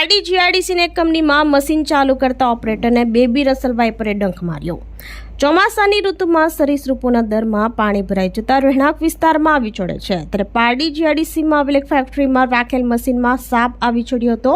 પારડી જીઆઈડીસીની કંપનીમાં મશીન ચાલુ કરતા ઓપરેટરને બેબી રસલ વાઇપરે ડંખ માર્યો. ચોમાસાની ઋતુમાં સરીસૃપોના દરમાં પાણી ભરાઈ જતા રહેણાંક વિસ્તારમાં આવી ચડે છે. ત્યારે પારડી જીઆરડીસીમાં આવેલ એક ફેક્ટરીમાં રાખેલ મશીનમાં સાપ આવી ચડ્યો હતો,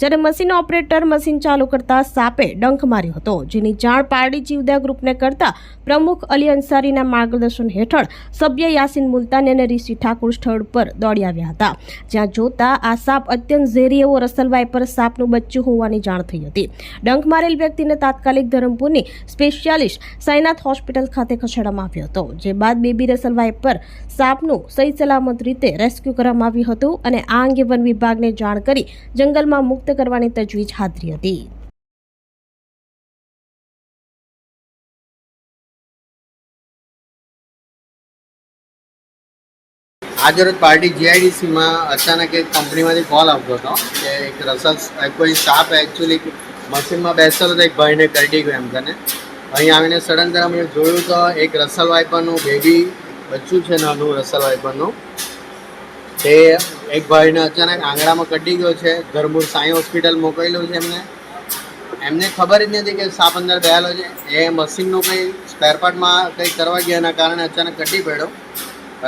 જ્યારે મશીન ઓપરેટર મશીન ચાલુ કરતા સાપે ડંખ માર્યો હતો, જેની જાણ પારડી જીવદયા ગ્રુપને કરતા પ્રમુખ અલી અંસારીના માર્ગદર્શન હેઠળ સભ્ય યાસીન મુલતાની અને ઋષિ ઠાકુર સ્થળ પર દોડી આવ્યા હતા. જ્યાં જોતા આ સાપ અત્યંત ઝેરી એવો રસલવાઈ પર સાપનું બચ્ચું હોવાની જાણ થઈ હતી. ડંખ મારેલ વ્યક્તિને તાત્કાલિક ધરમપુરની સ્પેશિયાલિસ્ટ સાઈનાથ હોસ્પિટલ ખાતે ખસેડવામાં આવ્યો હતો, જે બાદ બેબી રસલવાઈ પર સાપનું સહી સલામત રીતે રેસ્ક્યુ કરવામાં આવ્યું હતું અને આ અંગે વન વિભાગને જાણ કરી જંગલમાં મુક્ત કરવાની તજવીજ હાથ હતી. આજે રોજ પાર્ટી જીઆઈડીસીમાં અચાનક એક કંપનીમાંથી કોલ આવતો હતો કે એક રસલ કોઈ સાપ એકચ્યુઅલી મશીનમાં બેસેલો હતો, એક ભાઈને કરડી ગયો એમ કરીને. અહીં આવીને સડન તરફ મેં જોયું તો એક રસલ વાઇપરનું બેબી બચ્ચું છે નાનું રસલ વાઇપરનું. તે એક ભાઈને અચાનક આંગળામાં કટી ગયો છે ધરમૂર સાંઈ હોસ્પિટલ મોકલેલું છે એમને. એમને ખબર જ નથી કે સાપ અંદર ગયેલો છે. એ મશીનનું કંઈ સ્પેરપાર્ટમાં કંઈ કરવા ગયા એના કારણે અચાનક કટી પડ્યો.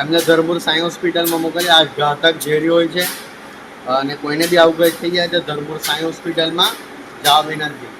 એમને ધરમૂર સાંઈ હોસ્પિટલમાં મોકલી આ ઘાતક ઝેરી હોય છે. અને કોઈને બી આવું કંઈ થઈ જાય તો ધરમૂર સાંઈ હોસ્પિટલમાં જવા વિનંતી.